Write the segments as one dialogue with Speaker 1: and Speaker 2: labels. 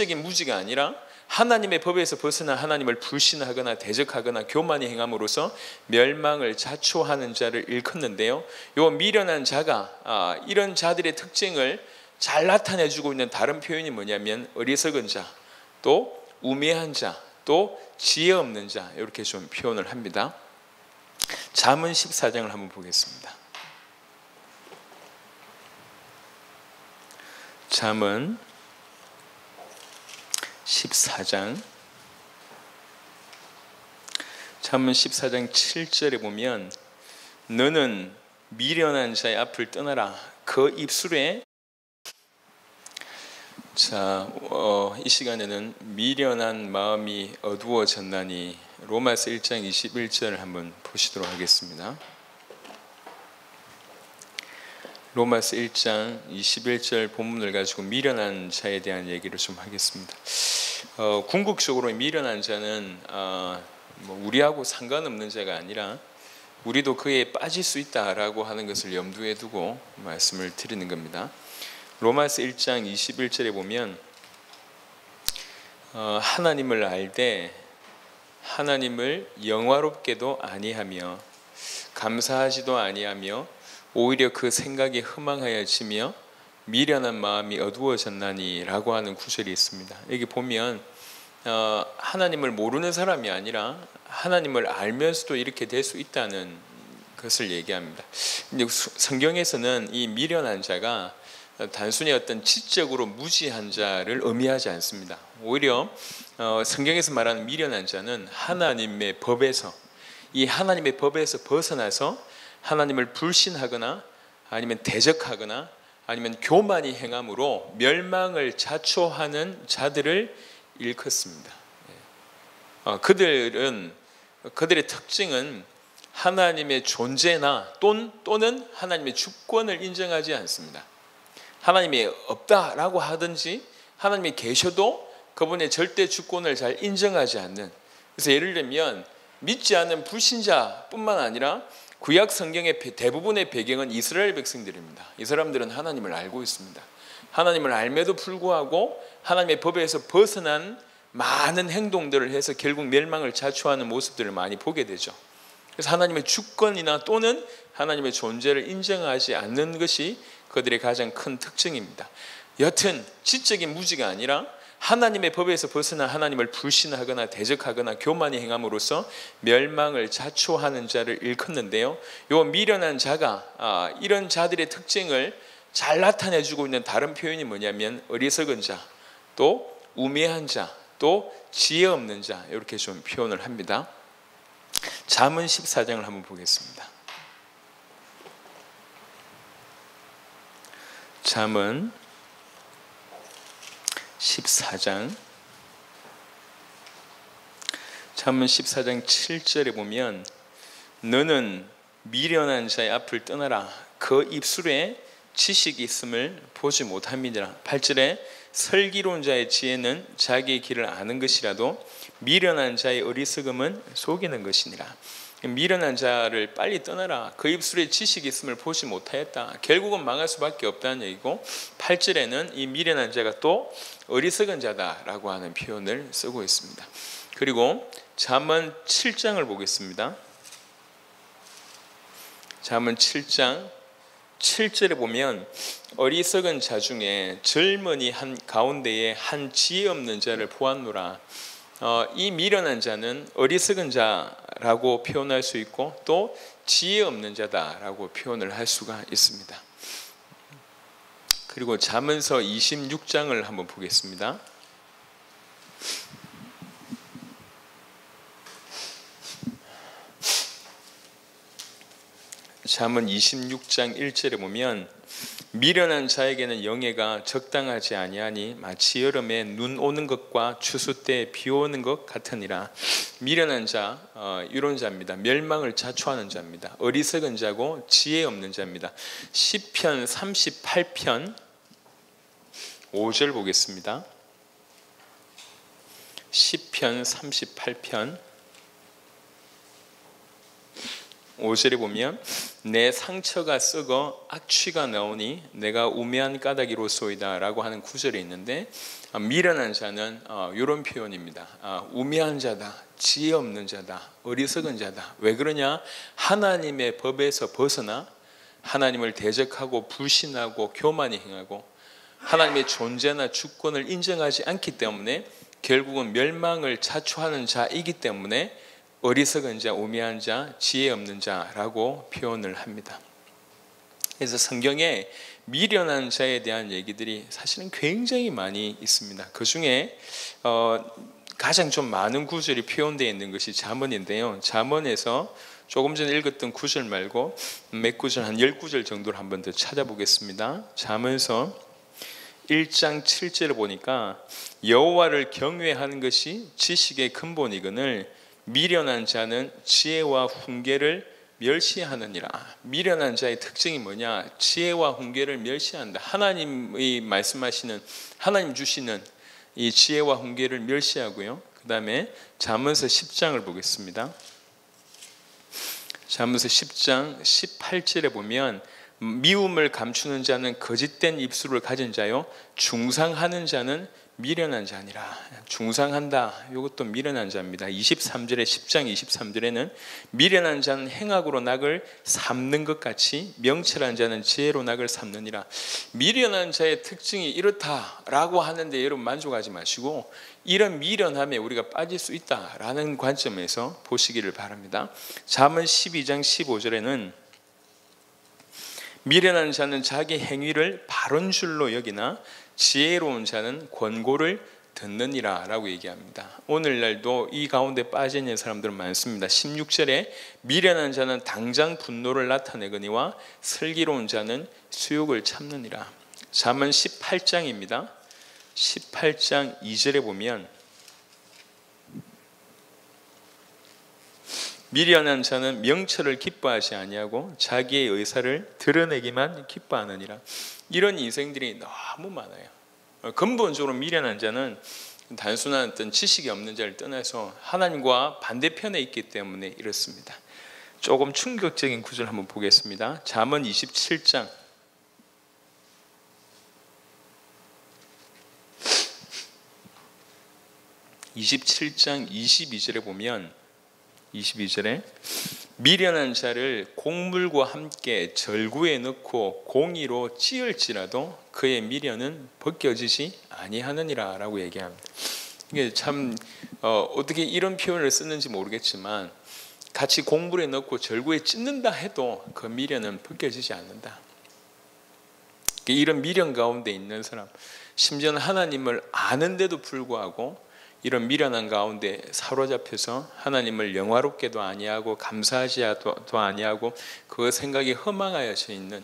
Speaker 1: 적인 무지가 아니라 하나님의 법에서 벗어나 하나님을 불신하거나 대적하거나 교만히 행함으로써 멸망을 자초하는 자를 일컫는데요. 요 미련한 자가 아, 이런 자들의 특징을 잘 나타내주고 있는 다른 표현이 뭐냐면 어리석은 자, 또 우매한 자, 또 지혜 없는 자 이렇게 좀 표현을 합니다. 잠언 14장을 한번 보겠습니다. 잠언 14장 잠언 14장 7절에 보면 너는 미련한 자의 앞을 떠나라 그 입술에 자, 어, 이 시간에는 미련한 마음이 어두워졌나니 로마서 1장 21절을 한번 보시도록 하겠습니다. 로마서 1장 21절 본문을 가지고 미련한 자에 대한 얘기를 좀 하겠습니다. 어, 궁극적으로 미련한 자는 어, 뭐 우리하고 상관없는 자가 아니라 우리도 그에 빠질 수 있다라고 하는 것을 염두에 두고 말씀을 드리는 겁니다. 로마서 1장 21절에 보면 어, 하나님을 알되 하나님을 영화롭게도 아니하며 감사하지도 아니하며 오히려 그 생각이 허망하여지며 미련한 마음이 어두워졌나니라고 하는 구절이 있습니다. 여기 보면 어, 하나님을 모르는 사람이 아니라 하나님을 알면서도 이렇게 될 수 있다는 것을 얘기합니다. 성경에서는 이 미련한 자가 단순히 어떤 지적으로 무지한 자를 의미하지 않습니다. 오히려 어, 성경에서 말하는 미련한 자는 하나님의 법에서 이 하나님의 법에서 벗어나서 하나님을 불신하거나 아니면 대적하거나 아니면 교만이 행함으로 멸망을 자초하는 자들을 일컫습니다. 예. 어, 그들은 그들의 특징은 하나님의 존재나 또는 하나님의 주권을 인정하지 않습니다. 하나님이 없다라고 하든지 하나님이 계셔도 그분의 절대 주권을 잘 인정하지 않는 그래서 예를 들면 믿지 않는 불신자뿐만 아니라 구약 성경의 대부분의 배경은 이스라엘 백성들입니다. 이 사람들은 하나님을 알고 있습니다. 하나님을 알매도 불구하고 하나님의 법에서 벗어난 많은 행동들을 해서 결국 멸망을 자초하는 모습들을 많이 보게 되죠. 그래서 하나님의 주권이나 또는 하나님의 존재를 인정하지 않는 것이 그들의 가장 큰 특징입니다. 여튼 지적인 무지가 아니라 하나님의 법에서 벗어나 하나님을 불신하거나 대적하거나 교만히 행함으로써 멸망을 자초하는 자를 일컫는데요. 요 미련한 자가 아, 이런 자들의 특징을 잘 나타내주고 있는 다른 표현이 뭐냐면 어리석은 자, 또 우매한 자, 또 지혜 없는 자 이렇게 좀 표현을 합니다. 잠언 14장을 한번 보겠습니다. 잠언 14장. 잠언 14장 7절에 보면 너는 미련한 자의 앞을 떠나라. 그 입술에 지식이 있음을 보지 못함이니라. 8절에 설기로운 자의 지혜는 자기의 길을 아는 것이라도 미련한 자의 어리석음은 속이는 것이니라 미련한 자를 빨리 떠나라. 그 입술에 지식이 있음을 보지 못하였다. 결국은 망할 수밖에 없다는 얘기고 8절에는 이 미련한 자가 또 어리석은 자다라고 하는 표현을 쓰고 있습니다. 그리고 잠언 7장을 보겠습니다. 잠언 7장 7절에 보면 어리석은 자 중에 젊은이 한 가운데에 한 지혜 없는 자를 보았노라. 어, 이 미련한 자는 어리석은 자 라고 표현할 수 있고 또 지혜 없는 자다라고 표현을 할 수가 있습니다. 그리고 잠언서 26장을 한번 보겠습니다. 잠언 26장 1절에 보면 미련한 자에게는 영예가 적당하지 아니하니 마치 여름에 눈 오는 것과 추수 때 비 오는 것 같으니라. 미련한 자 어, 이런 자입니다. 멸망을 자초하는 자입니다. 어리석은 자고 지혜 없는 자입니다. 시편 38편 5절 보겠습니다. 시편 38편 5절에 보면 내 상처가 썩어 악취가 나오니 내가 우매한 까닭이로소이다 라고 하는 구절이 있는데 아, 미련한 자는 이런 어, 표현입니다. 아, 우매한 자다, 지혜 없는 자다, 어리석은 자다. 왜 그러냐? 하나님의 법에서 벗어나 하나님을 대적하고 불신하고 교만히 행하고 하나님의 존재나 주권을 인정하지 않기 때문에 결국은 멸망을 자초하는 자이기 때문에 어리석은 자, 우매한 자, 지혜 없는 자라고 표현을 합니다. 그래서 성경에 미련한 자에 대한 얘기들이 사실은 굉장히 많이 있습니다. 그 중에 어, 가장 좀 많은 구절이 표현되어 있는 것이 잠언인데요. 잠언에서 조금 전에 읽었던 구절 말고 몇 구절 한 10구절 정도를 한 번 더 찾아보겠습니다. 잠언서 1장 7절을 보니까 여호와를 경외하는 것이 지식의 근본이거늘 미련한 자는 지혜와 훈계를 멸시하느니라. 미련한 자의 특징이 뭐냐? 지혜와 훈계를 멸시한다. 하나님이 말씀하시는 하나님 주시는 이 지혜와 훈계를 멸시하고요. 그다음에 잠언서 10장을 보겠습니다. 잠언서 10장 18절에 보면 미움을 감추는 자는 거짓된 입술을 가진 자요 중상하는 자는 미련한 자니라 중상한다. 이것도 미련한 자입니다. 23절에 10장 23절에는 미련한 자는 행악으로 낙을 삼는 것 같이 명철한 자는 지혜로 낙을 삼느니라. 미련한 자의 특징이 이렇다라고 하는데 여러분 만족하지 마시고 이런 미련함에 우리가 빠질 수 있다라는 관점에서 보시기를 바랍니다. 잠언 12장 15절에는 미련한 자는 자기 행위를 바른 줄로 여기나 지혜로운 자는 권고를 듣느니라 라고 얘기합니다. 오늘날도 이 가운데 빠져 있는 사람들은 많습니다. 16절에 미련한 자는 당장 분노를 나타내거니와 슬기로운 자는 수욕을 참느니라. 잠언 18장입니다. 18장 2절에 보면 미련한 자는 명철을 기뻐하지 아니하고 자기의 의사를 드러내기만 기뻐하느니라. 이런 인생들이 너무 많아요. 근본적으로 미련한 자는 단순한 어떤 지식이 없는 자를 떠나서 하나님과 반대편에 있기 때문에 이렇습니다. 조금 충격적인 구절 한번 보겠습니다. 잠언 27장 27장 22절에 보면 22절에 미련한 자를 곡물과 함께 절구에 넣고 공의로 찌을지라도 그의 미련은 벗겨지지 아니하느니라라고 얘기합니다. 이게 참 어, 떻게 이런 표현을 쓰는지 모르겠지만 같이 공물에 넣고 절구에 찢는다 해도 그 미련은 벗겨지지 않는다. 이런 미련 가운데 있는 사람, 심지어는 하나님을 아는데도 불구하고 이런 미련한 가운데 사로잡혀서 하나님을 영화롭게도 아니하고 감사하지도 아니하고 그 생각이 허망하여져 있는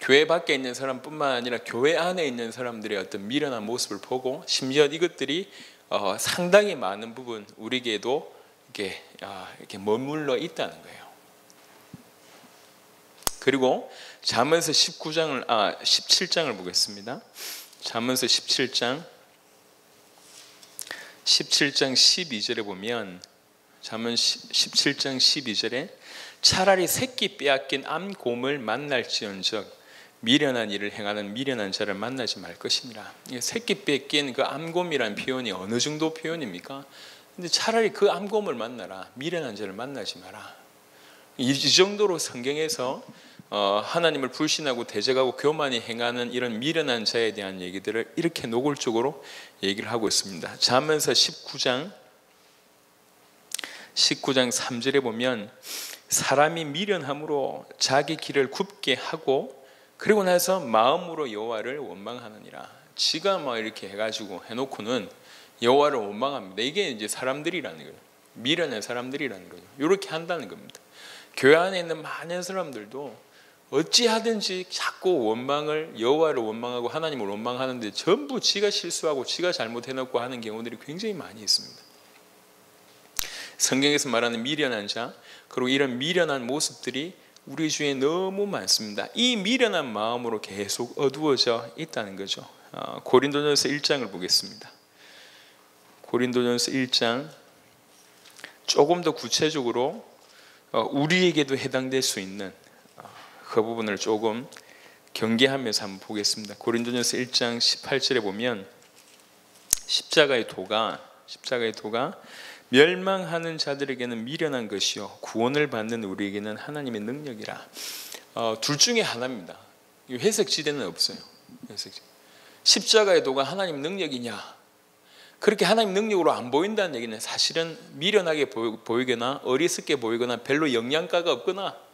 Speaker 1: 교회 밖에 있는 사람뿐만 아니라 교회 안에 있는 사람들의 어떤 미련한 모습을 보고 심지어 이것들이 어, 상당히 많은 부분 우리에게도 이렇게, 아, 이렇게 머물러 있다는 거예요. 그리고 잠언서 19장을 아 17장을 보겠습니다. 잠언서 17장 17장 12절에 보면 잠언 17장 12절에 차라리 새끼 빼앗긴 암곰을 만날지언적 미련한 일을 행하는 미련한 자를 만나지 말 것이니라. 새끼 뺏긴 그 암곰이라는 표현이 어느 정도 표현입니까? 근데 차라리 그 암곰을 만나라. 미련한 자를 만나지 마라. 이 정도로 성경에서 어, 하나님을 불신하고 대적하고 교만히 행하는 이런 미련한 자에 대한 얘기들을 이렇게 노골적으로 얘기를 하고 있습니다. 잠언서 19장 19장 3절에 보면 사람이 미련함으로 자기 길을 굽게 하고 그리고 나서 마음으로 여호와를 원망하느니라. 지가 막 이렇게 해가지고 해놓고는 여호와를 원망합니다. 이게 이제 사람들이라는 거예요. 미련한 사람들이라는 거죠. 이렇게 한다는 겁니다. 교회 안에 있는 많은 사람들도 어찌하든지 자꾸 원망을 여호와를 원망하고 하나님을 원망하는데 전부 지가 실수하고 지가 잘못해놓고 하는 경우들이 굉장히 많이 있습니다. 성경에서 말하는 미련한 자 그리고 이런 미련한 모습들이 우리 주에 너무 많습니다. 이 미련한 마음으로 계속 어두워져 있다는 거죠. 어, 고린도전서 1장을 보겠습니다. 고린도전서 1장 조금 더 구체적으로 어, 우리에게도 해당될 수 있는 어, 그 부분을 조금 경계하면서 한번 보겠습니다. 고린도전서 1장 18절에 보면 십자가의 도가 십자가의 도가 멸망하는 자들에게는 미련한 것이요 구원을 받는 우리에게는 하나님의 능력이라. 어, 둘 중에 하나입니다. 회색 지대는 없어요. 회색 지대. 십자가의 도가 하나님 능력이냐? 그렇게 하나님 능력으로 안 보인다는 얘기는 사실은 미련하게 보이거나 어리석게 보이거나 별로 영양가가 없거나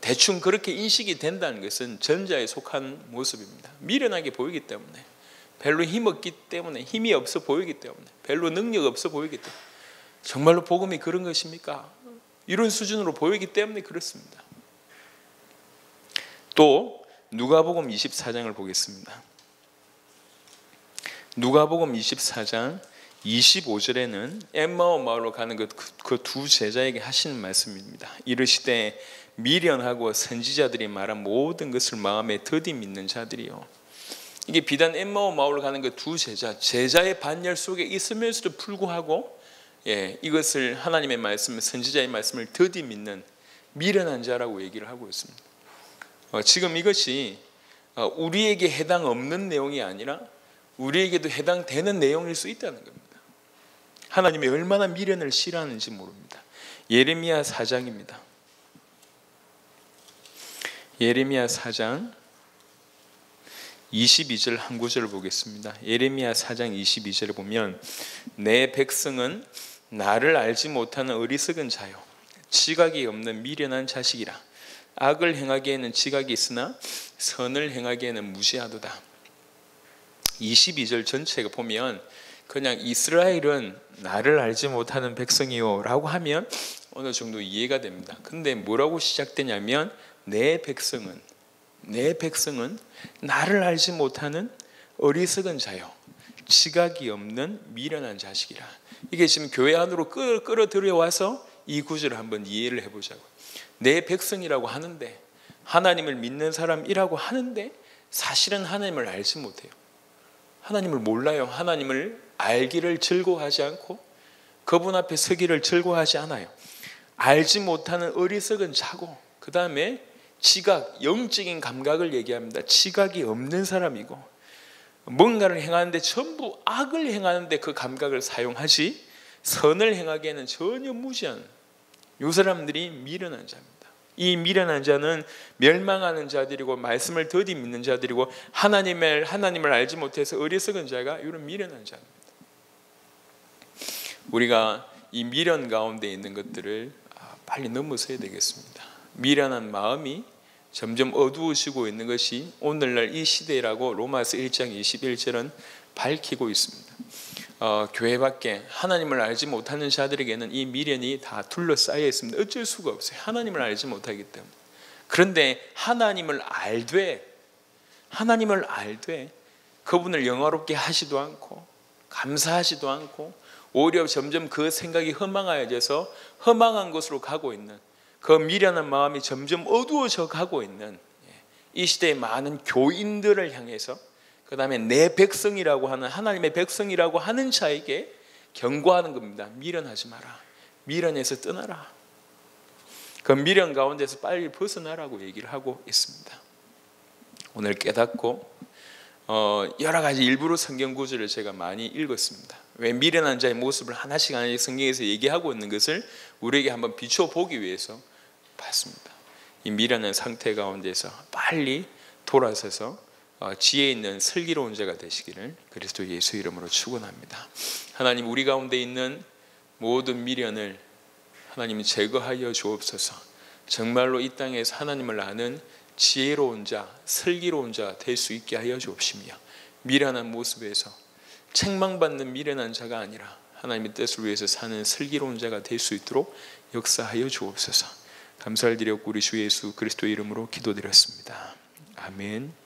Speaker 1: 대충 그렇게 인식이 된다는 것은 전자에 속한 모습입니다. 미련하게 보이기 때문에 별로 힘없기 때문에 힘이 없어 보이기 때문에 별로 능력 없어 보이기 때문에 정말로 복음이 그런 것입니까? 이런 수준으로 보이기 때문에 그렇습니다. 또 누가복음 24장을 보겠습니다. 누가복음 24장 25절에는 엠마오 마을로 가는 그두 그 제자에게 하시는 말씀입니다. 이르시되 미련하고 선지자들이 말한 모든 것을 마음에 더디 믿는 자들이요. 이게 비단 엠마오 마을로 가는 그 두 제자, 제자의 반열 속에 있으면서도 불구하고 예, 이것을 하나님의 말씀, 선지자의 말씀을 더디 믿는 미련한 자라고 얘기를 하고 있습니다. 어, 지금 이것이 어, 우리에게 해당 없는 내용이 아니라 우리에게도 해당되는 내용일 수 있다는 겁니다. 하나님이 얼마나 미련을 싫어하는지 모릅니다. 예레미야 4장입니다. 예레미야 4장 22절 한 구절을 보겠습니다. 예레미야 4장 22절을 보면 내 백성은 나를 알지 못하는 어리석은 자요 지각이 없는 미련한 자식이라 악을 행하기에는 지각이 있으나 선을 행하기에는 무시하도다. 22절 전체가 보면 그냥 이스라엘은 나를 알지 못하는 백성이요 라고 하면 어느 정도 이해가 됩니다. 근데 뭐라고 시작되냐면 내 백성은 내 백성은 나를 알지 못하는 어리석은 자요. 지각이 없는 미련한 자식이라. 이게 지금 교회 안으로 끌, 끌어들여 와서 이 구절을 한번 이해를 해보자고. 내 백성이라고 하는데 하나님을 믿는 사람이라고 하는데 사실은 하나님을 알지 못해요. 하나님을 몰라요. 하나님을 알기를 즐거워하지 않고 그분 앞에 서기를 즐거워하지 않아요. 알지 못하는 어리석은 자고 그 다음에 지각, 영적인 감각을 얘기합니다. 지각이 없는 사람이고 뭔가를 행하는데 전부 악을 행하는데 그 감각을 사용하지 선을 행하기에는 전혀 무지한 이 사람들이 미련한 자입니다. 이 미련한 자는 멸망하는 자들이고 말씀을 더디 믿는 자들이고 하나님을 하나님을 알지 못해서 어리석은 자가 이런 미련한 자입니다. 우리가 이 미련 가운데 있는 것들을 아, 빨리 넘어서야 되겠습니다. 미련한 마음이 점점 어두워지고 있는 것이 오늘날 이 시대라고 로마서 1장 21절은 밝히고 있습니다. 어, 교회 밖에 하나님을 알지 못하는 자들에게는 이 미련이 다 둘러싸여 있습니다. 어쩔 수가 없어요. 하나님을 알지 못하기 때문에. 그런데 하나님을 알되 하나님을 알되 그분을 영화롭게 하지도 않고 감사하지도 않고 오히려 점점 그 생각이 허망하여져서 허망한 곳으로 가고 있는 그 미련한 마음이 점점 어두워져 가고 있는 이 시대의 많은 교인들을 향해서 그 다음에 내 백성이라고 하는 하나님의 백성이라고 하는 자에게 경고하는 겁니다. 미련하지 마라. 미련에서 떠나라. 그 미련 가운데서 빨리 벗어나라고 얘기를 하고 있습니다. 오늘 깨닫고 어, 여러 가지 일부러 성경 구절을 제가 많이 읽었습니다. 왜 미련한 자의 모습을 하나씩 하나씩 성경에서 얘기하고 있는 것을 우리에게 한번 비춰 보기 위해서 봤습니다. 이 미련한 상태 가운데서 빨리 돌아서서 어, 지혜 있는 슬기로운 자가 되시기를 그리스도 예수 이름으로 축원합니다. 하나님 우리 가운데 있는 모든 미련을 하나님 제거하여 주옵소서. 정말로 이 땅에서 하나님을 아는 지혜로운 자, 슬기로운 자 될 수 있게 하여 주옵시며 미련한 모습에서 책망받는 미련한 자가 아니라 하나님의 뜻을 위해서 사는 슬기로운 자가 될 수 있도록 역사하여 주옵소서. 감사를 드렸고 우리 주 예수 그리스도 이름으로 기도드렸습니다. 아멘.